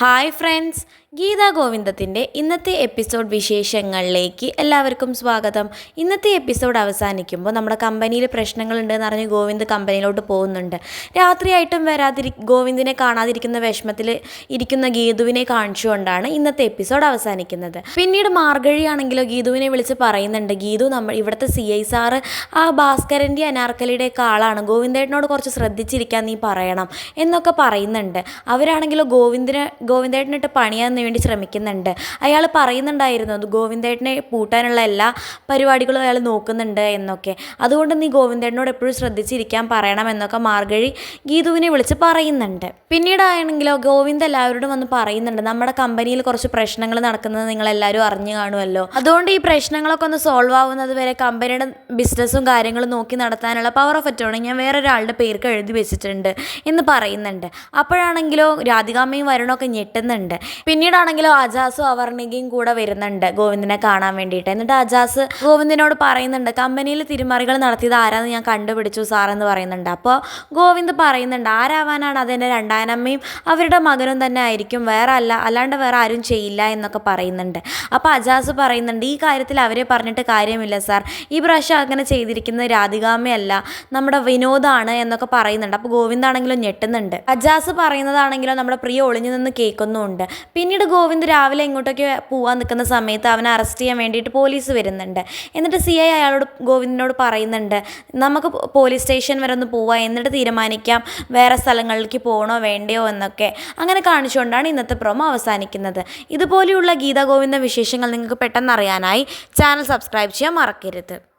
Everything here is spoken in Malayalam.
ഹായ് ഫ്രണ്ട്സ് ഗീതാ ഗോവിന്ദത്തിന്റെ ഇന്നത്തെ എപ്പിസോഡ് വിശേഷങ്ങളിലേക്ക് എല്ലാവർക്കും സ്വാഗതം. ഇന്നത്തെ എപ്പിസോഡ് അവസാനിക്കുമ്പോൾ നമ്മുടെ കമ്പനിയിൽ പ്രശ്നങ്ങളുണ്ടെന്ന് അറിഞ്ഞ് ഗോവിന്ദ് കമ്പനിയിലോട്ട് പോകുന്നുണ്ട്. രാത്രിയായിട്ടും വരാതിരി ഗോവിന്ദിനെ കാണാതിരിക്കുന്ന വിഷമത്തിൽ ഇരിക്കുന്ന ഗീതുവിനെ കാണിച്ചുകൊണ്ടാണ് ഇന്നത്തെ എപ്പിസോഡ് അവസാനിക്കുന്നത്. പിന്നീട് മാർഗഴിയാണെങ്കിലോ ഗീതുവിനെ വിളിച്ച് പറയുന്നുണ്ട് ഗീതു നമ്മൾ ഇവിടുത്തെ സി ഐ സാറ് ആ ഭാസ്കരന്റെ അനാർക്കലിയുടെ ഒക്കെ ആളാണ്. ഗോവിന്ദേട്ടനോട് കുറച്ച് ശ്രദ്ധിച്ചിരിക്കാൻ നീ പറയണം എന്നൊക്കെ പറയുന്നുണ്ട്. അവരാണെങ്കിലോ ഗോവിന്ദിനെ ഗോവിന്ദേട്ടനിട്ട് പണിയാൻ വേണ്ടി ശ്രമിക്കുന്നുണ്ട്. അയാൾ പറയുന്നുണ്ടായിരുന്നു അത് ഗോവിന്ദേട്ടനെ പൂട്ടാനുള്ള എല്ലാ പരിപാടികളും അയാൾ നോക്കുന്നുണ്ട് എന്നൊക്കെ. അതുകൊണ്ട് നീ ഗോവിന്ദേട്ടനോട് എപ്പോഴും ശ്രദ്ധിച്ചിരിക്കാൻ പറയണം എന്നൊക്കെ മാർഗഴി ഗീതുവിനെ വിളിച്ച് പറയുന്നുണ്ട്. പിന്നീടാണെങ്കിലോ ഗോവിന്ദ് എല്ലാവരോടും വന്ന് പറയുന്നുണ്ട് നമ്മുടെ കമ്പനിയിൽ കുറച്ച് പ്രശ്നങ്ങൾ നടക്കുന്നത് നിങ്ങൾ എല്ലാവരും അറിഞ്ഞു കാണുമല്ലോ. അതുകൊണ്ട് ഈ പ്രശ്നങ്ങളൊക്കെ ഒന്ന് സോൾവ് ആവുന്നത് വരെ കമ്പനിയുടെ ബിസിനസ്സും കാര്യങ്ങളും നോക്കി നടത്താനുള്ള പവർ ഓഫ് അറ്റോണി ഞാൻ വേറൊരാളുടെ പേർക്ക് എഴുതി വെച്ചിട്ടുണ്ട് എന്ന് പറയുന്നുണ്ട്. അപ്പോഴാണെങ്കിലോ രാധികാമ്മയും വരുണൊക്കെ ഞെട്ടുന്നുണ്ട്. പിന്നീടാണെങ്കിലോ അജാസും അവർണികയും കൂടെ വരുന്നുണ്ട് ഗോവിന്ദനെ കാണാൻ വേണ്ടിയിട്ട്. എന്നിട്ട് അജാസ് ഗോവിന്ദനോട് പറയുന്നുണ്ട് കമ്പനിയിൽ തിരിമറികൾ നടത്തിയത് ആരാന്ന് ഞാൻ കണ്ടുപിടിച്ചു സാറെന്ന് പറയുന്നുണ്ട്. അപ്പോൾ ഗോവിന്ദ് പറയുന്നുണ്ട് ആരാവാനാണ് അതെന്റെ രണ്ടാനമ്മയും അവരുടെ മകനും തന്നെ ആയിരിക്കും. വേറെ അല്ല അല്ലാണ്ട് വേറെ ആരും ചെയ്യില്ല എന്നൊക്കെ പറയുന്നുണ്ട്. അപ്പോൾ അജാസ് പറയുന്നുണ്ട് ഈ കാര്യത്തിൽ അവരെ പറഞ്ഞിട്ട് കാര്യമില്ല സാർ. ഈ പ്രാവശ്യം അങ്ങനെ ചെയ്തിരിക്കുന്നത് രാധികാമ്മയല്ല നമ്മുടെ വിനോദാണ് എന്നൊക്കെ പറയുന്നുണ്ട്. അപ്പോൾ ഗോവിന്ദാണെങ്കിലും ഞെട്ടുന്നുണ്ട്. അജാസ് പറയുന്നതാണെങ്കിലും നമ്മുടെ പ്രിയ ഒളിഞ്ഞു നിന്ന് കേൾക്കുന്നുമുണ്ട്. പിന്നീട് ഗോവിന്ദ് രാവിലെ എങ്ങോട്ടൊക്കെ പോവാൻ നിൽക്കുന്ന സമയത്ത് അവനെ അറസ്റ്റ് ചെയ്യാൻ വേണ്ടിയിട്ട് പോലീസ് വരുന്നുണ്ട്. എന്നിട്ട് സി ഐ അയാളോട് ഗോവിന്ദിനോട് പറയുന്നുണ്ട് നമുക്ക് പോലീസ് സ്റ്റേഷൻ വരെ ഒന്ന് പോവാം എന്നിട്ട് തീരുമാനിക്കാം വേറെ സ്ഥലങ്ങളിലേക്ക് പോകണോ വേണ്ടയോ എന്നൊക്കെ. അങ്ങനെ കാണിച്ചുകൊണ്ടാണ് ഇന്നത്തെ പ്രോമോ അവസാനിക്കുന്നത്. ഇതുപോലെയുള്ള ഗീതാ ഗോവിന്ദ വിശേഷങ്ങൾ നിങ്ങൾക്ക് പെട്ടെന്ന് അറിയാനായി ചാനൽ സബ്സ്ക്രൈബ് ചെയ്യാൻ മറക്കരുത്.